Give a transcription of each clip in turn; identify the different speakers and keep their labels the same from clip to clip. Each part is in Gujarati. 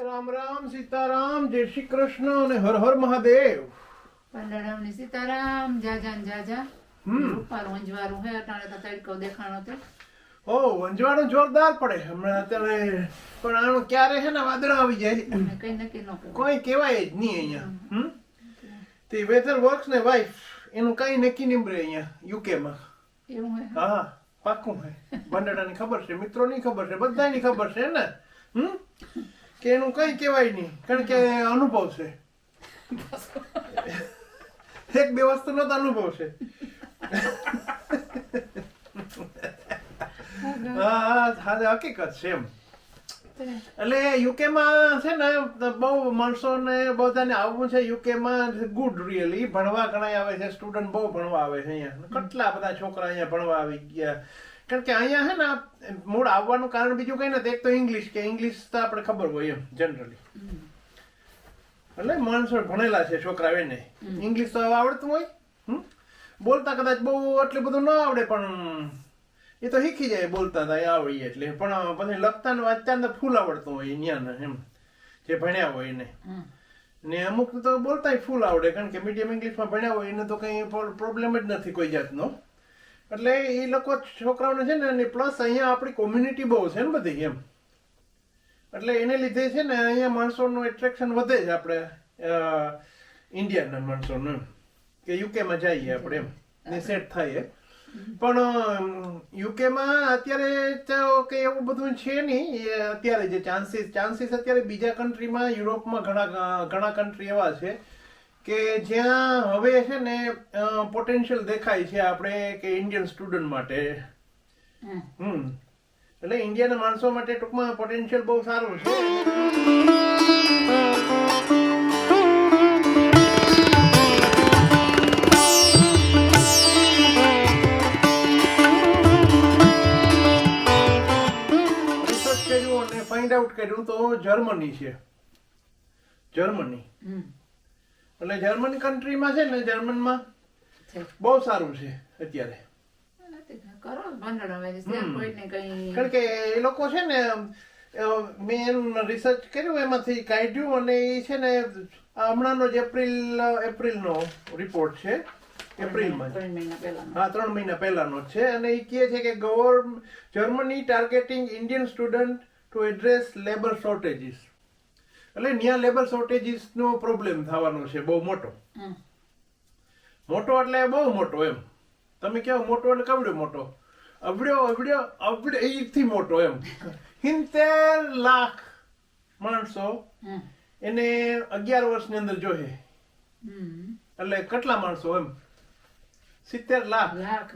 Speaker 1: રામ રામ સીતારામ જય શ્રી કૃષ્ણ અને હર હર મહાદેવ.
Speaker 2: પંડરમની સીતારામ જાજા ને જાજા રૂપારું અંજવારું હે અટાણે તો તડકો દેખાણો તે.
Speaker 1: ઓ વંજવાડું જોરદાર પડે. હમણાં અત્યારે પણ આનું ક્યારે છે ને વાદળ આવી જાય.
Speaker 2: કઈ નક્કી ન.
Speaker 1: કોઈ કહેવાય જ નહીં અહીંયા. હમ. તે વેધર વર્ક્સ ને વાઇફ એનું કઈ નક્કી નહીં અહીંયા અહીંયા યુકેમાં
Speaker 2: એવું હે?
Speaker 1: હા પાક્કું હે. બંડડાની ખબર છે મિત્રોની ખબર છે બધાની ખબર છે ને? હમ? કે એનું કઈ કહેવાય નહીં, કારણ કે અનુભવ છે. એક બે વસ્તુનો તો અનુભવ છે. હા હા, હકીકત છે એમ. એટલે યુકેમાં છે ને બહુ માણસોને બધાને આવવું છે, યુકેમાં ગુડ રિયલી ભણવા ઘણા આવે છે સ્ટુડન્ટ બહુ ભણવા આવે છે અહીંયા. કેટલા બધા છોકરા અહીંયા ભણવા આવી ગયા. કારણ કે અહીંયા છે ને મૂળ આવવાનું કારણ બીજું કઈ નથી. એક તો ઇંગ્લિશ કે ઇંગ્લિશ તો આપણે ખબર હોય એમ જનરલી એટલે માણસો ભણેલા છે છોકરા એને. ઇંગ્લિશ તો આવડતું હોય? બોલતા કદાચ બહુ એટલું બધું ન આવડે પણ એ તો શીખી જાય બોલતા હતા આવડી એટલે. પણ પછી લખતા ને વાંચતા ને ફૂલ આવડતું હોય ન્યાને એમ જે ભણ્યા હોય એને. ને અમુક તો બોલતા ફૂલ આવડે કારણ કે મીડિયમ ઇંગ્લિશમાં ભણ્યા હોય એને તો કંઈ પ્રોબ્લેમ જ નથી કોઈ જાતનો. એટલે એ લોકો છોકરાઓને છે ને પ્લસ અહીંયા આપણી કોમ્યુનિટી બહુ છે ને બધી એમ. એટલે એને લીધે છે ને અહીંયા માણસોનું એટ્રેક્શન વધે છે આપણે ઇન્ડિયાના માણસોનું એમ. કે યુકેમાં જઈએ આપણે એમ ને સેટ થાય પણ યુકેમાં અત્યારે તો કે એવું બધું છે નહીં એ અત્યારે જે ચાન્સીસ ચાન્સીસ અત્યારે બીજા કન્ટ્રીમાં યુરોપમાં ઘણા ઘણા કન્ટ્રી એવા છે. કે જ્યાં હવે છે ને પોટેન્શિયલ દેખાય છે આપણે કે ઇન્ડિયન સ્ટુડન્ટ માટે.
Speaker 2: હમ.
Speaker 1: એટલે ઇન્ડિયાના માણસો માટે ટૂંકમાં પોટેન્શિયલ બહુ સારું છે. રિસર્ચ કર્યું અને ફાઇન્ડ આઉટ કર્યું તો જર્મની છે. જર્મની. એટલે જર્મની કન્ટ્રીમાં છે ને જર્મનમાં બહુ સારું છે અત્યારે કારણ કે એ લોકો છે ને મેં એનું રિસર્ચ કર્યું એમાંથી કાઢ્યું અને એ છે ને હમણાંનો જ એપ્રિલ એપ્રિલનો રિપોર્ટ છે એપ્રિલમાં જ.
Speaker 2: ત્રણ મહિના પહેલાનો.
Speaker 1: હા ત્રણ મહિના પહેલાનો જ છે અને એ કહે છે કે govern Germany targeting Indian student to address labour shortages એટલે ત્યાં લેબર શોર્ટેજીસનો પ્રોબ્લેમ થવાનો છે બહુ મોટો. મોટો એટલે બહુ મોટો એમ. તમે કહો મોટો એટલે કવડ્યો મોટો? અવડ્યો અવડ્યો અવડે એથી મોટો એમ. હિંતેર લાખ માણસો એને અગિયાર વર્ષની અંદર
Speaker 2: જોઈએ
Speaker 1: એટલે કેટલા માણસો એમ? સિત્તેર લાખ.
Speaker 2: લાખ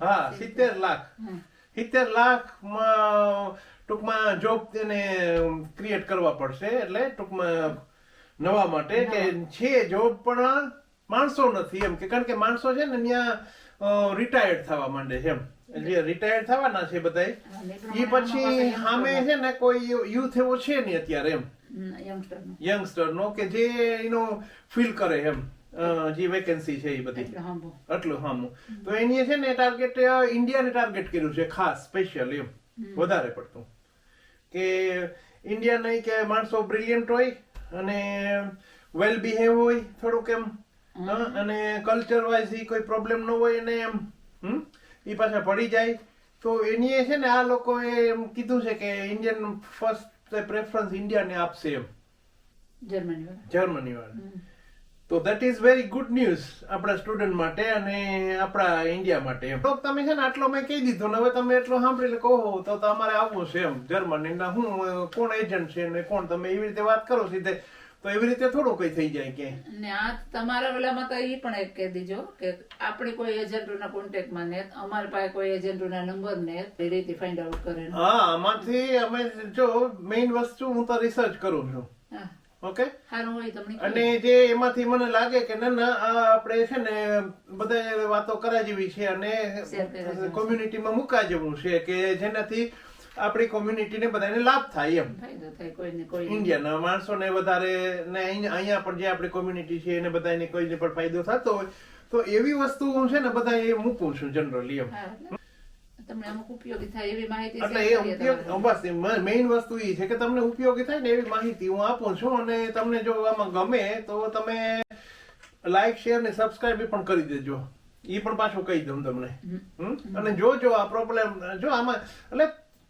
Speaker 1: હા સિત્તેર લાખ. સિત્તેર લાખ ટૂંકમાં જોબ તેને ક્રિએટ કરવા પડશે એટલે ટૂંકમાં નવા માટે કે છે જોબ પણ માણસો નથી એમ કે કારણ કે માણસો છે ને ત્યાં રિટાયર્ડ થવા માંડે છે એમ. જે રિટાયર્ડ થવાના છે
Speaker 2: બધા
Speaker 1: એ પછી સામે છે ને કોઈ યુથ એવો છે નહીં અત્યારે એમ.
Speaker 2: નો.
Speaker 1: યંગસ્ટર નો કે જે એનો ફીલ કરે એમ. જે વેકેન્સી છે એ બધી.
Speaker 2: એટલું
Speaker 1: હામું. તો એની છે ને ટાર્ગેટ ઇન્ડિયાને ટાર્ગેટ કર્યું છે ખાસ સ્પેશિયલ એમ. વધારે પડતું. કે ઇન્ડિયા નહીં કે માણસો બ્રિલિયન્ટ હોય અને વેલ બિહેવ હોય થોડુંક એમ અને કલ્ચર વાઇઝ એ કોઈ પ્રોબ્લેમ ન હોય અને એમ હમ એ પાછા પડી જાય. તો એની એ છે ને આ લોકોએ એમ કીધું છે કે ઇન્ડિયન ફર્સ્ટ પ્રેફરન્સ ઇન્ડિયાને આપશે એમ.
Speaker 2: જર્મની વાળા.
Speaker 1: જર્મની વાળા. તો that is very good news આપણા સ્ટુડન્ટ માટે અને આપણા ઇન્ડિયા માટે તો તમે છે ને આટલો મેં કહી દીધો ને હવે તમે એટલો સાંભળીને કહો તો તમારે આવવું છે એમ. જર્મની ના હું કોણ એજન્ટ છે ને કોણ? તમે એવી રીતે વાત કરો સીધે તો એવી રીતે થોડું કઈ થઈ જાય કે.
Speaker 2: ને આ તમારા ઓલામાં તો એ પણ એક કહી દીજો કે આપણે કોઈ એજન્ટોના કોન્ટેક્ટમાં ને અમારી પાસે કોઈ એજન્ટોના નંબર ને એ રીતે ફાઇન્ડ આઉટ કરે
Speaker 1: હા આમાંથી અમે જો મેઇન વસ્તુ હું તો રિસર્ચ કરું છું.
Speaker 2: હા.
Speaker 1: ઓકે? અને જે એમાંથી મને લાગે કે ના ના આ આપણે છે ને બધા વાતો કરા જેવી છે અને. કોમ્યુનિટીમાં મૂકા જેવું છે કે જેનાથી આપણી કોમ્યુનિટીને બધાને લાભ થાય એમ.
Speaker 2: ઇન્ડિયા ના માણસો ને
Speaker 1: ઇન્ડિયાના માણસોને વધારે ને અહીંયા પણ જે આપણી કોમ્યુનિટી છે એને બધાને કોઈને પણ ફાયદો થતો હોય તો એવી વસ્તુ હું છે ને બધા એ મૂકું છું જનરલી એમ.
Speaker 2: તમને અમુક ઉપયોગી થાય એવી માહિતી
Speaker 1: એટલે એ. બસ મેઇન વસ્તુ એ છે કે તમને ઉપયોગી થાય ને એવી માહિતી હું આપું છું અને તમને જો આમાં ગમે તો તમે લાઈક શેર ને સબસ્ક્રાઇબ પણ કરી દેજો એ પણ પાછું કહી દઉં તમને? અને જો જો આ પ્રોબ્લેમ જો આમાં એટલે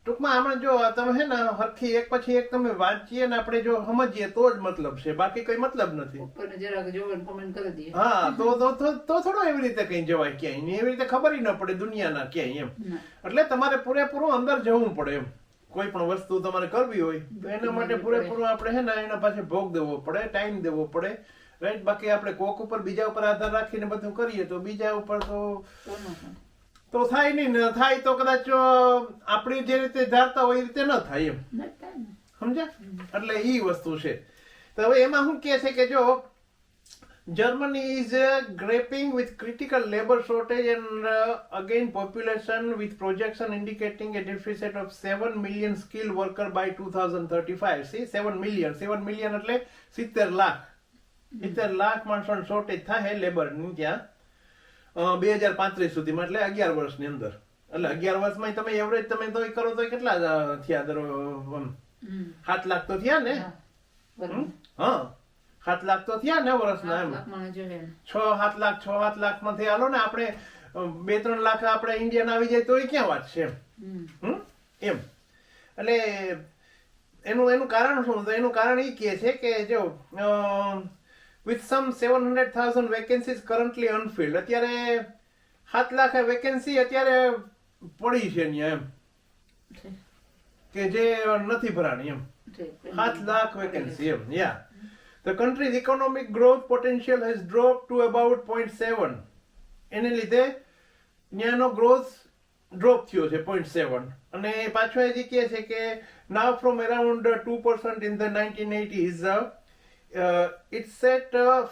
Speaker 1: ટૂંકમાં આમાં જો તમે હે ને હરખી એક પછી એક તમે વાંચીએ ને આપણે જો સમજીએ તો જ મતલબ છે. બાકી કઈ મતલબ નથી.
Speaker 2: જરાક જોવો ને કરી દઈએ.
Speaker 1: હા તો તો થોડો એવી રીતે કઈ જવાય ક્યાંય એવી રીતે ખબર ન પડે દુનિયાના ક્યાંય એમ. એટલે તમારે પૂરેપૂરું અંદર જવું પડે એમ. કોઈ પણ વસ્તુ તમારે કરવી હોય તો એના માટે પૂરેપૂરું આપણે હે ને એના પાસે ભોગ દેવો પડે ટાઈમ દેવો પડે. રાઈટ બાકી આપણે કોક ઉપર બીજા ઉપર આધાર રાખીને બધું કરીએ તો બીજા ઉપર તો
Speaker 2: તો ન થાય.
Speaker 1: તો થાય નહીં ને થાય તો કદાચ અ, આપણી જે રીતે ધારતા હોય એ રીતે ન થાય એમ
Speaker 2: ના થાય ને.
Speaker 1: સમજ્યા એટલે ઈ વસ્તુ છે તો હવે એમાં શું કહે છે કે જો Germany is uh, grappling with critical labor shortage and uh, again population with projection indicating a deficit of 7 million skilled worker by 2035 see 7 million 7 million એટલે 70 લાખ 70 લાખ માણસો શોર્ટેજ થાય લેબર ની ત્યાં બે હજાર પાંત્રીસ સુધીમાં એટલે અગિયાર વર્ષની અંદર. એટલે અગિયાર વર્ષમાં તમે એવરેજ તમે તો કરો તો કેટલા થયા દર સાત લાખ તો થયા ને?
Speaker 2: હા.
Speaker 1: સાત લાખ તો થયા ને વર્ષના એમ. છ સાત લાખ છ સાત લાખમાંથી હાલો ને આપણે બે ત્રણ લાખ આપણે ઇન્ડિયન આવી જાય તો એ ક્યાં વાત છે એમ? એમ. એટલે એનું એનું કારણ શું? તો એનું કારણ એ કહે છે કે જો with some seven hundred thousand vacancies currently unfilled અત્યારે સાત લાખ વેકેન્સી અત્યારે પડી છે અહીંયા એમ. કે જે નથી ભરાણી એમ. સાત લાખ વેકેન્સી એમ યા the country's economic growth potential potential drop to about about 0.7 એને લીધે ત્યાંનો ગ્રોથ ડ્રોપ થયો છે 0.7 અને પાછો એ જે કહે છે કે now from around uh, 2% in the 1980s uh, uh, it's set uh,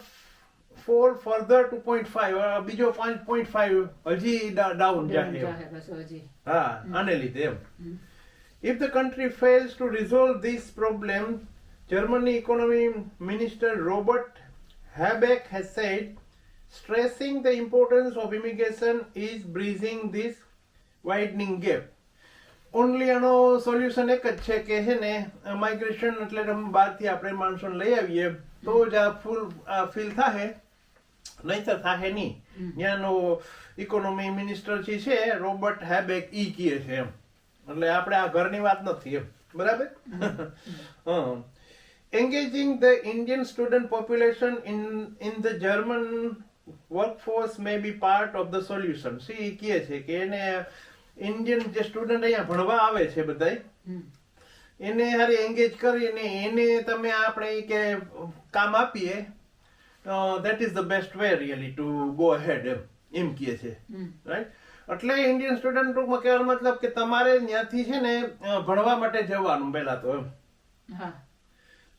Speaker 1: fall further to 0.5 uh, બીજો 5.5 હજી ડાઉન જાય એમ.
Speaker 2: જાહે પાછું હજી.
Speaker 1: હા આને લીધે એમ
Speaker 2: હમ.
Speaker 1: If the country fails to resolve this problem, Germany economy minister Robert Habeck has said, stressing the importance of immigration is bridging this widening gap. Only આનો સોલ્યુશન એક જ છે કે છે ને માઇગ્રેશન એટલે બહારથી આપણે માણસોને લઈ આવીએ તો જ આ ફૂલ ફીલ નહીં નહીતર થાહે નહીં. ત્યાંનો ઇકોનોમી મિનિસ્ટર જે છે રોબર્ટ હેબેક ઈ કહે છે એમ. એટલે આપણે આ ઘરની વાત નથી એમ. બરાબર? હા engaging the indian student population in in the german workforce may be part of the solution. See કહે છે કે એને ઇન્ડિયન જે સ્ટુડન્ટ અહીંયા ભણવા આવે છે બધાય એને હારે એન્ગેજ કરીને એને તમે આપણે કે કામ આપીએ that is the best way really to go head એમ એમ કહે છે. રાઈટ એટલે ઇન્ડિયન સ્ટુડન્ટ ટૂંકમાં કહેવાનો મતલબ કે તમારે ત્યાંથી છે ને ભણવા માટે જવાનું પહેલા તો એમ.
Speaker 2: હા.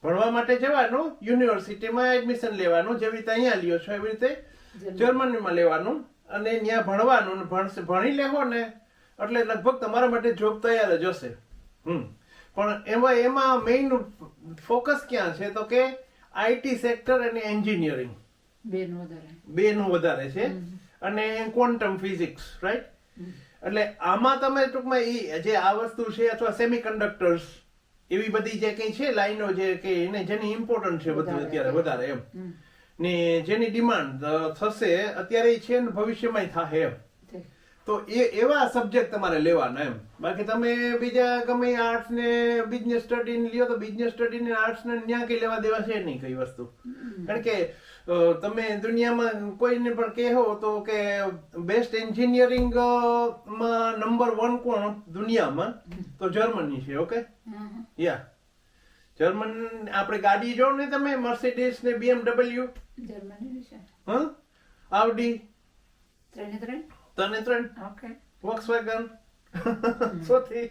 Speaker 1: ભણવા માટે જવાનું યુનિવર્સિટીમાં એડમિશન લેવાનું જેવી રીતે અહીંયા લ્યો છો એવી રીતે જર્મનીમાં લેવાનું અને ત્યાં ભણવાનું ભણી લેવો ને એટલે લગભગ તમારા માટે જોબ તૈયાર જ હશે. હમ. પણ એમાં એમાં મેઇન ફોકસ ક્યાં છે? તો કે આઈટી સેક્ટર અને એન્જિનિયરિંગ
Speaker 2: બેન વધારે.
Speaker 1: છે. અને ક્વોન્ટમ ફિઝિક્સ રાઈટ એટલે આમાં તમે ટૂંકમાં એ જે આ વસ્તુ છે અથવા સેમિકન્ડક્ટર્સ એવી બધી જે કંઈ છે લાઈનો જે કે એને જેની ઇમ્પોર્ટન્ટ છે બધું અત્યારે વધારે એમ. ને જેની ડિમાન્ડ થશે અત્યારે છે ને ભવિષ્યમાં થશે એમ. તો એ એવા સબ્જેક્ટ તમારે લેવાના એમ. બાકી તમે બીજા ગમે આર્ટ્સ ને બિઝનેસ સ્ટડી લ્યો તો બિઝનેસ સ્ટડી ને આર્ટ્સ ને ત્યાં કઈ લેવા દેવા છે નહીં કઈ વસ્તુ. કારણ કે તમે દુનિયામાં કોઈને પણ કહેવો તો કે બેસ્ટ એન્જિનિયરિંગમાં નંબર વન કોણ? દુનિયામાં. તો જર્મની છે ઓકે યા જર્મન આપણે ગાડી જો ને તમે મર્સિડીઝ ને બીએમડબલ્યુ
Speaker 2: જર્મની છે.
Speaker 1: હા? આવડી
Speaker 2: ત્રણે ત્રણ?
Speaker 1: તને ત્રણ
Speaker 2: ઓકે
Speaker 1: વોક્સવેગન સોથી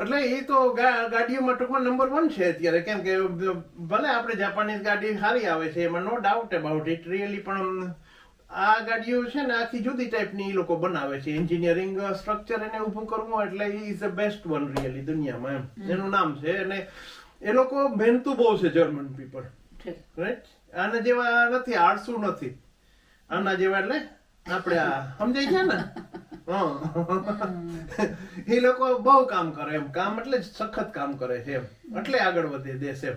Speaker 1: એટલે એ તો ગાડીઓમાં ટૂંકમાં નંબર વન છે અત્યારે. કેમ કે ભલે આપણે જાપાનીઝ ગાડી સારી આવે છે એમાં no doubt about it really પણ આ ગાડીઓ છે ને આખી જુદી ટાઈપની એ લોકો બનાવે છે. એન્જિનિયરિંગ સ્ટ્રક્ચર એને ઊભું કરવું એટલે is the best one really દુનિયામાં એમ. એનું નામ છે અને એ લોકો મહેનતું બહુ છે જર્મન પીપલ રાઈટ આના જેવા નથી આળસુ નથી. આના જેવા એટલે આપણે સમજાય છે ને? એ લોકો બહુ કામ કરે એમ. કામ એટલે સખત કામ કરે છે એમ. એટલે આગળ વધે દેશ એમ.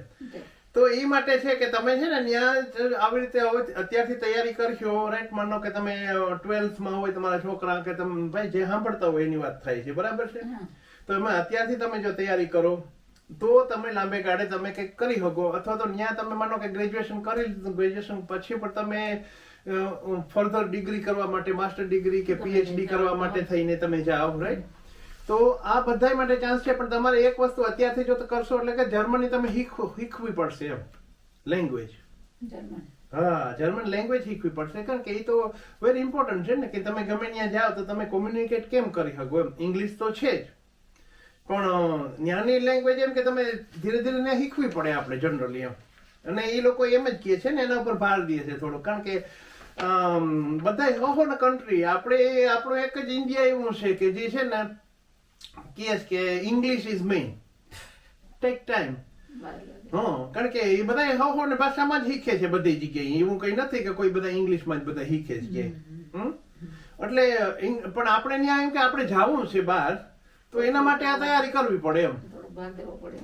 Speaker 1: તો એ માટે છે કે તમે છે ને ત્યાં આવી રીતે અત્યારથી તૈયારી કરશો રાઈટ માનો કે તમે ટ્વેલ્થમાં હોય તમારા છોકરા કે તમે ભાઈ જે સાંભળતા હોય એની વાત થાય છે. બરાબર છે? તો એમાં અત્યારથી તમે જો તૈયારી કરો તો તમે લાંબે ગાળે તમે કંઈક કરી શકો. અથવા તો ત્યાં તમે માનો કે ગ્રેજ્યુએશન કરી લીધું ગ્રેજ્યુએશન પછી પણ તમે ફર્ધર ડિગ્રી કરવા માટે માસ્ટર ડિગ્રી કે પીએચડી કરવા માટે થઈને તમે જાઓ રાઈટ તો આ બધા માટે ચાન્સ છે પણ તમારે એક વસ્તુ અત્યારથી જો કરશો એટલે કે જર્મની તમે શીખવી પડશે એમ. લેંગ્વેજ હા જર્મન લેંગ્વેજ શીખવી પડશે. કારણ કે એ તો વેરી ઇમ્પોર્ટન્ટ છે ને કે તમે ગમે ત્યાં જાઓ તો તમે કોમ્યુનિકેટ કેમ કરી શકો એમ. ઇંગ્લિશ તો છે જ. પણ ત્યાંની લેંગ્વેજ એમ કે તમે ધીરે ધીરે ને શીખવી પડે આપણે જનરલી એમ. અને એ લોકો એમ જ કહે છે ને એના ઉપર ભાર દે છે થોડો. કારણ કે બધા ને કન્ટ્રી આપણે આપણું એક જ ઇન્ડિયા એવું છે કે જે છે ને કેસ કે English is main
Speaker 2: take time
Speaker 1: હા કારણ કે એ બધા હો હો ને ભાષામાં જ શીખે છે બધી જગ્યાએ. એવું કઈ નથી કે કોઈ બધા ઇંગ્લિશમાં જ બધા શીખે છે? એટલે પણ આપણે ત્યાં એમ કે આપણે જાવું છે બહાર તો એના માટે આ તૈયારી કરવી પડે એમ.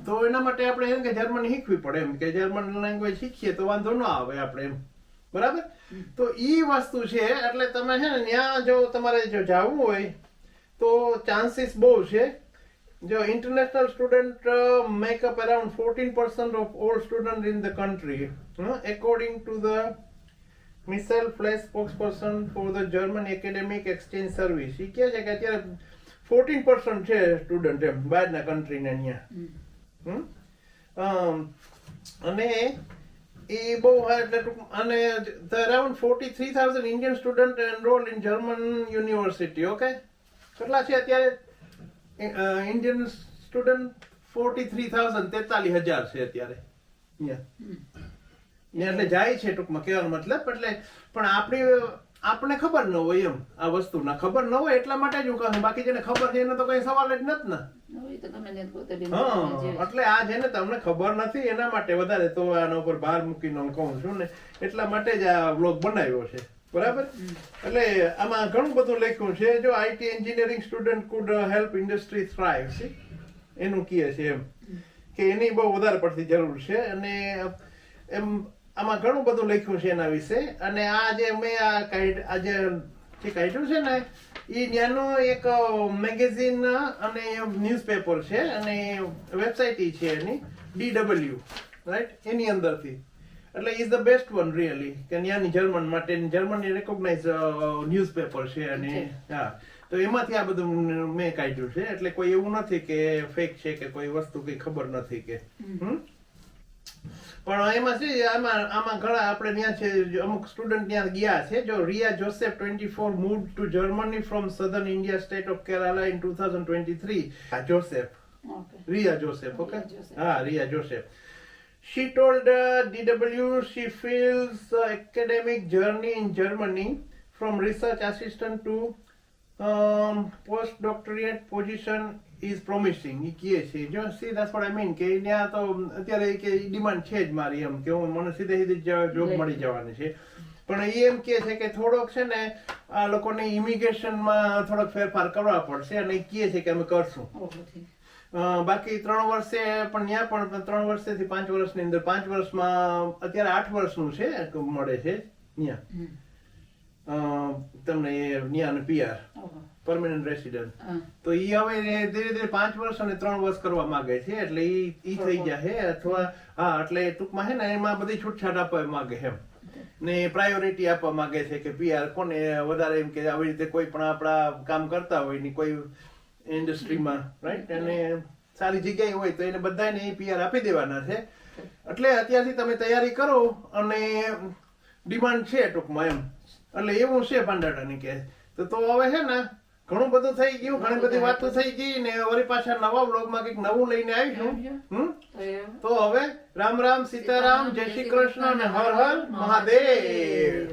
Speaker 1: તો એના માટે આપણે એમ કે જર્મન શીખવી પડે એમ કે જર્મન લેંગ્વેજ શીખીએ તો વાંધો ન આવે આપણે એમ. બરાબર તો ઈ વસ્તુ છે એટલે તમે છે ને ત્યાં જો તમારે જો જવું હોય તો ચાન્સીસ બહુ છે જો student uh, make up around 14% of all students in the country huh? according to the Michelle Flesch spokesperson for the German Academic Exchange Service એ કહે છે કે અત્યારે 14% છે સ્ટુડન્ટ એમ બહારના કન્ટ્રીને અહીંયા અને એ બહુ એટલે અને around forty three thousand Indian student enrol in German university okay કેટલા છે અત્યારે? Indian student forty three thousand તેતાલીસ હજાર છે અત્યારે. અહીંયા એટલે જાય છે ટૂંકમાં કહેવાનો મતલબ એટલે પણ આપણી આપણે ખબર ન હોય એમ આ વસ્તુના. ખબર ન હોય એટલા માટે જ હું કહું બાકી જેને ખબર છે એને તો કઈ સવાલ જ નથી ને. એટલે આ છે ને તમને ખબર નથી એના માટે વધારે તો આના ઉપર ભાર મૂકીને હું કહું છું ને. એટલા માટે જ આ વ્લોગ બનાવ્યો છે. બરાબર? એટલે આમાં ઘણું બધું લખ્યું છે. જો IT engineering student could help industry thrive છે એનું કહે છે એમ કે એની બહુ વધારે પડતી જરૂર છે. અને એમ આમાં ઘણું બધું લખ્યું છે એના વિશે. અને આ જે મેં આ કાઢ આ જે જે કાઢ્યું છે ને એ ત્યાંનું એક મેગેઝિન અને ન્યૂઝપેપર છે અને વેબસાઇટ એ છે એની ડીડબલ્યુ રાઈટ એની અંદરથી. એટલે is the best one really કે ત્યાંની જર્મન માટે જર્મની રેકોગ્નાઇઝ ન્યૂઝપેપર છે અને હા. તો એમાંથી આ બધું મેં કાઢ્યું છે. એટલે કોઈ એવું નથી કે ફેક છે કે કોઈ વસ્તુ કઈ ખબર નથી કે હમ? પણ એમાં છે આમાં આમાં ઘણા આપણે ત્યાં છે અમુક સ્ટુડન્ટ ત્યાં ગયા છે જો Ria Joseph twenty four move to Germany from southern India state of Kerala in two thousand twenty three Joseph
Speaker 2: okay
Speaker 1: Ria Joseph, okay?
Speaker 2: Ria Joseph.
Speaker 1: Ah, Ria Joseph. She told uh, DW she feels the academic journey in Germany from research assistant to um, postdoctorate position is promising એ કહે છે. જો see that's what I mean કે ત્યાં તો અત્યારે કે ડિમાન્ડ છે જ મારી એમ કે હું મને સીધે સીધી જોબ મળી જવાની છે. પણ એ એમ કહે છે કે થોડોક છે ને આ લોકોને ઇમિગ્રેશનમાં થોડોક ફેરફાર કરવા પડશે અને એ કહે છે કે અમે કરશું. બાકી ત્રણ વર્ષે પણ ત્યાં પણ ત્રણ વર્ષેથી પાંચ વર્ષની અંદર પાંચ વર્ષમાં અત્યારે આઠ વર્ષનું છે મળે છે ત્યાં તમને એ ત્યાં પીઆર. પરમેનન્ટ રેસિડન્ટ તો ઈ હવે ધીરે ધીરે પાંચ વર્ષ અને ત્રણ વર્ષ કરવા માંગે છે એટલે ઈ ઈ થઈ જાય અથવા હા એટલે ટૂંકમાં છે ને એમાં બધી છૂટછાટ આપવા માંગે એમ. ને પ્રાયોરિટી આપવા માંગે છે કે પીઆર કોને વધારે એમ કે આવી રીતે કોઈ પણ આપણા કામ કરતા હોયની કોઈ ઇન્ડસ્ટ્રીમાં રાઈટ અને સારી જગ્યાએ હોય તો એને બધાને એ પીઆર આપી દેવાના છે. એટલે અત્યારથી તમે તૈયારી કરો અને ડિમાન્ડ છે ટૂંકમાં એમ. એટલે એવું છે પાંડાટાની કે તો તો હવે છે ને ઘણું બધું થઈ ગયું ઘણી બધી વાતો થઈ ગઈ ને વળી પાછા નવા બ્લોગમાં કંઈક નવું લઈને આવીશું હમ?
Speaker 2: તો
Speaker 1: તો હવે રામ રામ સીતારામ જય શ્રી કૃષ્ણ અને હર હર મહાદેવ.